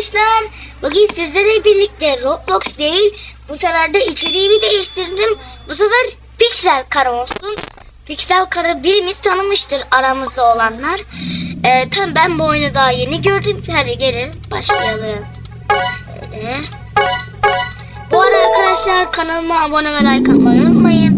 arkadaşlar. Bugün sizlerle birlikte Roblox değil. Bu sefer de içeriğimi değiştirdim. Bu sefer Pixel kara olsun. Pixel kara birimiz tanımıştır aramızda olanlar. Ee, tam ben bu oyunu daha yeni gördüm. Hadi gelin başlayalım. Şöyle. Bu arada arkadaşlar kanalıma abone ve like atmayı unutmayın.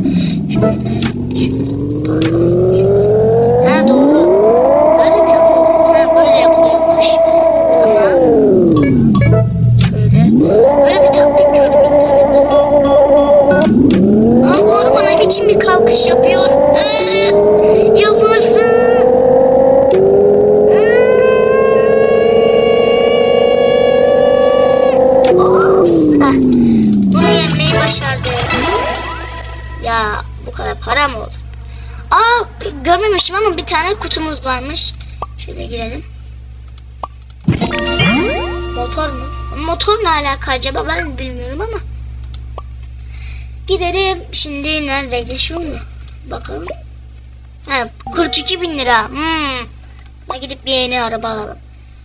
Bunu yenmeyi başardı. Ya bu kadar para mı oldu? Aa görmemişim ama bir tane kutumuz varmış. Şöyle girelim. Motor mu? Motor ne alaka acaba ben bilmiyorum ama. Gidelim. Şimdi neredeydi şu mu? Bakalım. Ha, 42 bin lira. Hmm. Gidip bir yeni araba alalım.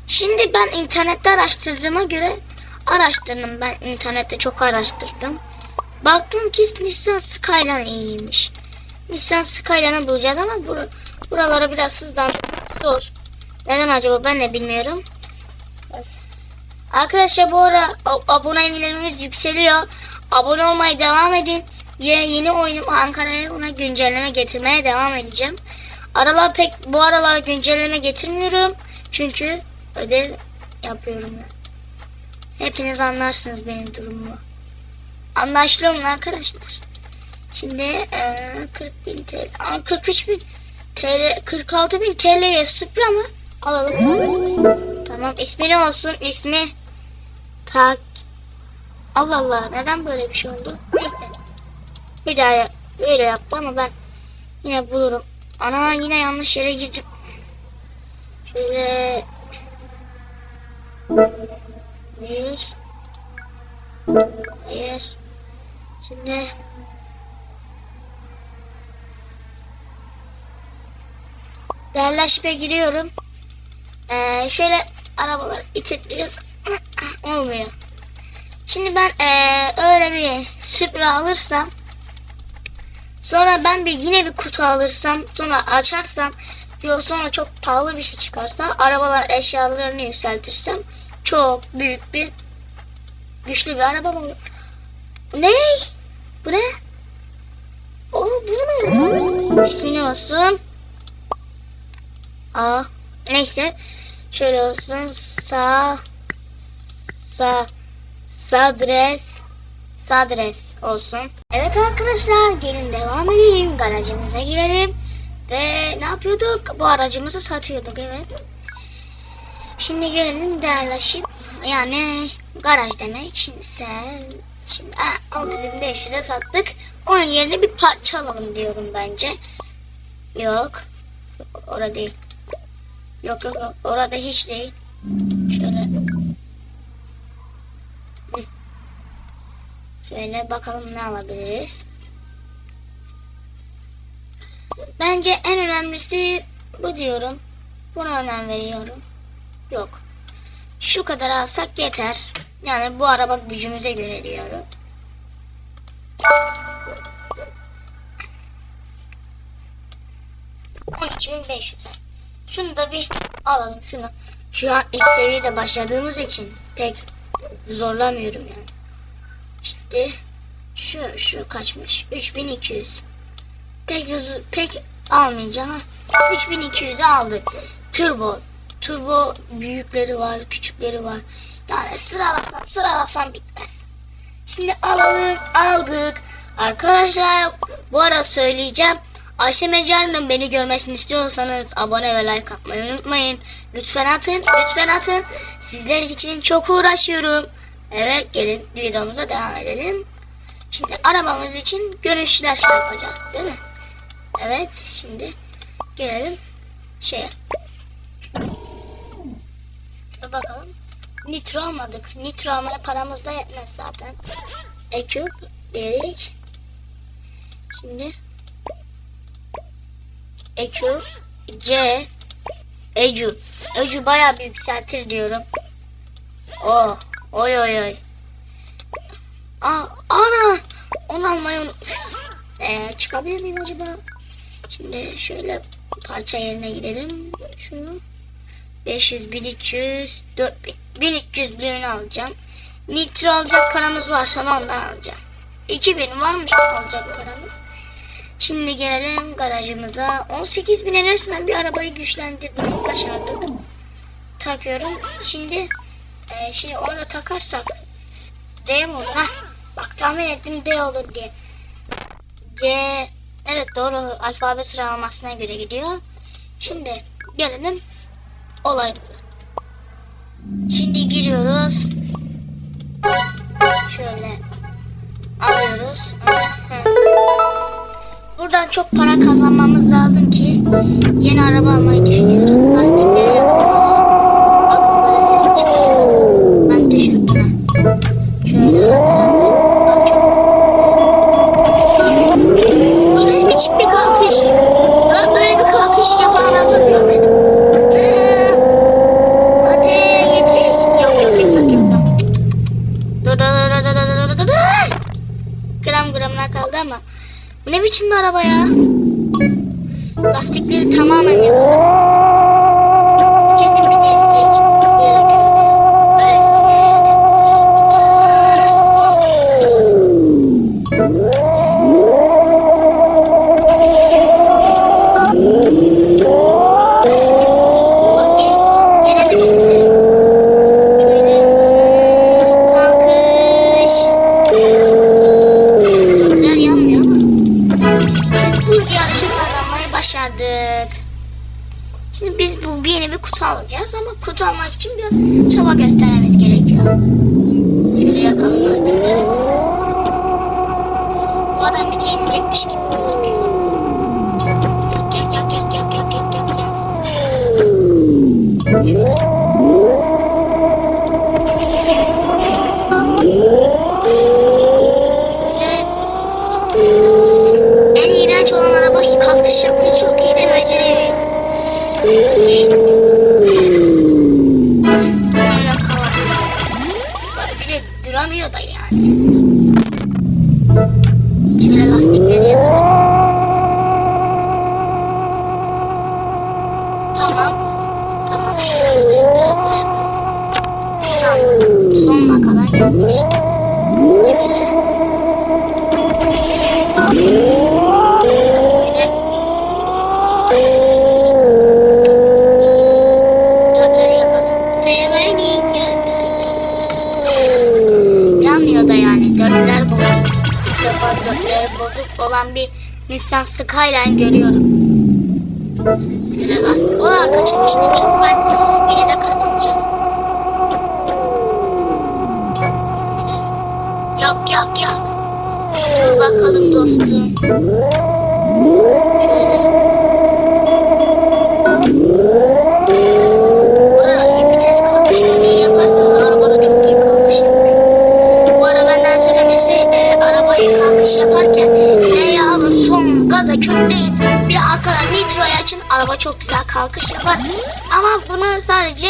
Şimdi ben internette araştırdığıma göre araştırdım. Ben internette çok araştırdım. Baktım ki Nissan Skyline iyiymiş. Nissan Skyline'ı bulacağız ama bur buralara biraz hızlandırmak zor. Neden acaba ben de bilmiyorum. Arkadaşlar bu ara a- abonelerimiz yükseliyor. Abone olmaya devam edin. Yine yeni oyunum Ankara'ya ona güncelleme getirmeye devam edeceğim. Aralar pek bu aralar güncelleme getirmiyorum. Çünkü ödev yapıyorum ben. Hepiniz anlarsınız benim durumumu. Anlaşılıyor mu arkadaşlar? Şimdi eee 40 bin TL, Aa, 43 bin TL, 46 bin TL'ye Supra mı? Alalım. Tamam ismi ne olsun? İsmi Tak. Allah Allah neden böyle bir şey oldu? Neyse. Bir daha ya- öyle yaptı ama ben yine bulurum. Ana yine yanlış yere girdim. Şöyle bir bir şimdi Derleşime giriyorum. Ee, şöyle arabaları itipliyoruz. Olmuyor. Şimdi ben ee, öyle bir Supra alırsam sonra ben bir yine bir kutu alırsam sonra açarsam yok sonra çok pahalı bir şey çıkarsa arabalar eşyalarını yükseltirsem çok büyük bir güçlü bir araba. Bu ne? Bu ne? O bu ne? İsmi ne olsun? Aa, neyse. Şöyle olsun. Sağ sağ sadres sadres olsun. Evet arkadaşlar gelin devam edelim. Garajımıza girelim. Ve ne yapıyorduk? Bu aracımızı satıyorduk evet. Şimdi gelelim değerleşip yani garaj demek. Şimdi sen şimdi ha, 6500'e sattık. Onun yerine bir parça alalım diyorum bence. Yok. Orada değil. Yok yok yok. Orada hiç değil. Şöyle. Şöyle bakalım ne alabiliriz. Bence en önemlisi bu diyorum. Buna önem veriyorum. Yok. Şu kadar alsak yeter. Yani bu araba gücümüze göre diyorum. On iki bin beş yüze. Şunu da bir alalım şunu. Şu an ilk seviyede başladığımız için pek zorlamıyorum yani. Şimdi şu şu kaçmış? 3200. Pek pek almayacağım. ha. 3200'e aldık. Turbo. Turbo büyükleri var, küçükleri var. Yani sıralasan sıralasan bitmez. Şimdi alalım, aldık. Arkadaşlar bu ara söyleyeceğim. Ayşe Mecar'ın beni görmesini istiyorsanız abone ve like atmayı unutmayın. Lütfen atın, lütfen atın. Sizler için çok uğraşıyorum. Evet gelin videomuza devam edelim. Şimdi arabamız için görünüşler şey yapacağız değil mi? Evet şimdi gelelim şeye. Nitro almadık. Nitro almaya paramız da yetmez zaten. EQ dedik. Şimdi EQ C Ecu. Ecu bayağı bir yükseltir diyorum. Oh. Oy oy oy. Aa, ana. Onu almayı unutmuşum. Ee, çıkabilir miyim acaba? Şimdi şöyle parça yerine gidelim. Şunu. 500, 1300, 4000. 1300 birini alacağım. Nitro alacak paramız varsa ben ondan alacağım. 2000 varmış alacak paramız. Şimdi gelelim garajımıza. 18 bine resmen bir arabayı güçlendirdim. Başardım. Takıyorum. Şimdi e, şimdi orada takarsak D mi olur? Hah, bak tahmin ettim D olur diye. C evet doğru alfabe sıralamasına göre gidiyor. Şimdi gelelim olayımıza. Şimdi giriyoruz. Şöyle alıyoruz. Buradan çok para kazanmamız lazım ki yeni araba almayı düşünüyorum. Lastikleri yapıyoruz. 신발아봐야 Bu yarışı kazanmayı başardık. Şimdi biz bu yeni bir kutu alacağız ama kutu almak için biraz çaba göstermemiz gerekiyor. Şöyle yakalım lastikleri. Bu adam bizi yenecekmiş gibi gözüküyor. Yak yak yak yak yak yak yak yak yak. Sonuna kadar yapmış. Yanmıyor da yani. Dörtler bozuk. İlk bozuk olan bir Nissan Skyline görüyorum. Şöyle lastik. O arka çalıştırmış ama ben yine de kazanacağım. Yak yak yak. Dur bakalım dostum. Şöyle. Burada vites kalkışlarını iyi yaparsanız araba da çok iyi kalkış yapıyor. Bu ara benden söylemesi e, arabayı kalkış yaparken L'ye alın son gaza kökleyin. Bir de arkadan nitroyu açın araba çok güzel kalkış yapar. Ama bunu sadece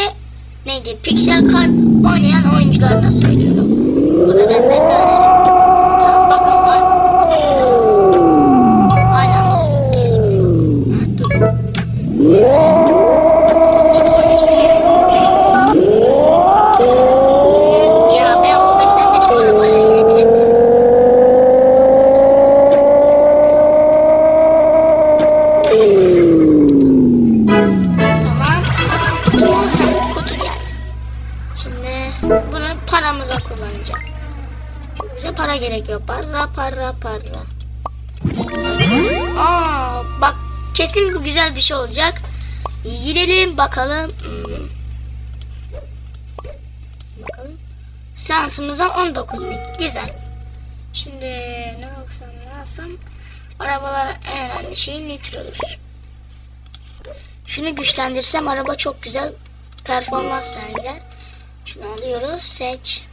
neydi Pixel Car oynayan oyuncularına söylüyorum. Kullanacağız. Bize para gerekiyor. Para para para. Aa, bak kesin bu güzel bir şey olacak. Gidelim bakalım. Hmm. Bakalım. Seansımıza 19 bin. Güzel. Şimdi ne alsam ne alsam. Arabalar en önemli şey nitrodur. Şunu güçlendirsem araba çok güzel performans sergiler. Şunu alıyoruz. Seç.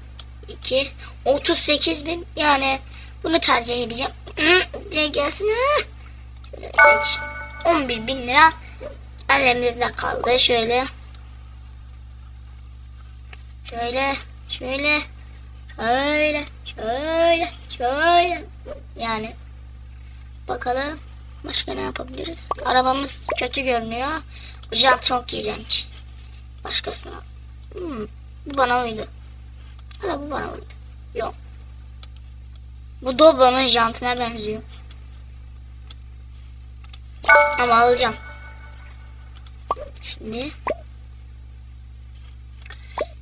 2. 38 bin. Yani bunu tercih edeceğim. Diye gelsin. ha. Şöyle seç. 11 bin lira. Elimizde kaldı. Şöyle. Şöyle, şöyle, şöyle, şöyle, şöyle. Yani bakalım başka ne yapabiliriz? Arabamız kötü görünüyor. Jant çok iğrenç. Başkasına. Hmm, bu bana uydu. Hala bu bana uydu. Yok. Bu Doblo'nun jantına benziyor. Ama alacağım. Şimdi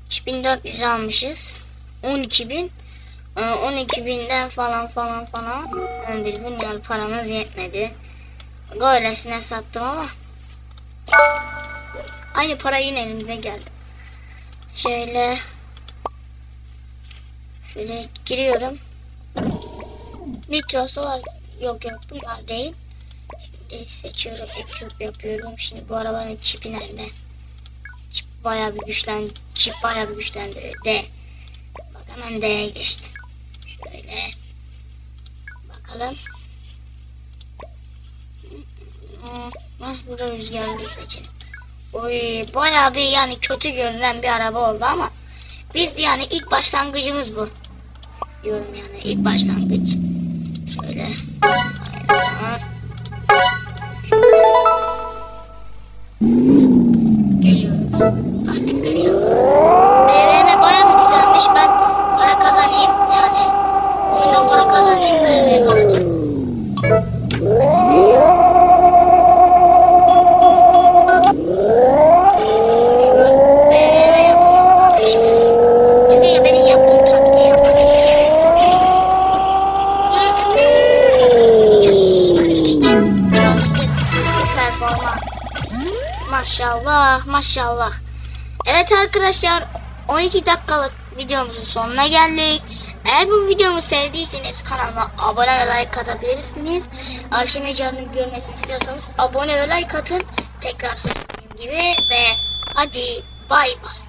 3400 almışız. 12000 ee, 12.000'den falan falan falan 11.000 yani paramız yetmedi. Böylesine sattım ama aynı para yine elimize geldi. Şöyle şöyle giriyorum. Mikrosu var. Yok yok bunlar değil. Şimdi seçiyorum. Equip yapıyorum. Şimdi bu arabanın çipi nerede? Çip bayağı bir güçlen çip bayağı bir güçlendiriyor. D. Bak hemen D'ye geçtim. Şöyle. Bakalım. Hah, burada rüzgarlı seçelim. Oy, bayağı bir yani kötü görünen bir araba oldu ama biz yani ilk başlangıcımız bu. Diyorum yani ilk başlangıç. Şöyle. Geliyoruz. Artık Maşallah, maşallah. Evet arkadaşlar, 12 dakikalık videomuzun sonuna geldik. Eğer bu videomu sevdiyseniz kanalıma abone ve like atabilirsiniz. Ayşe Mecan'ın görmesini istiyorsanız abone ve like atın. Tekrar söylediğim gibi ve hadi bay bay.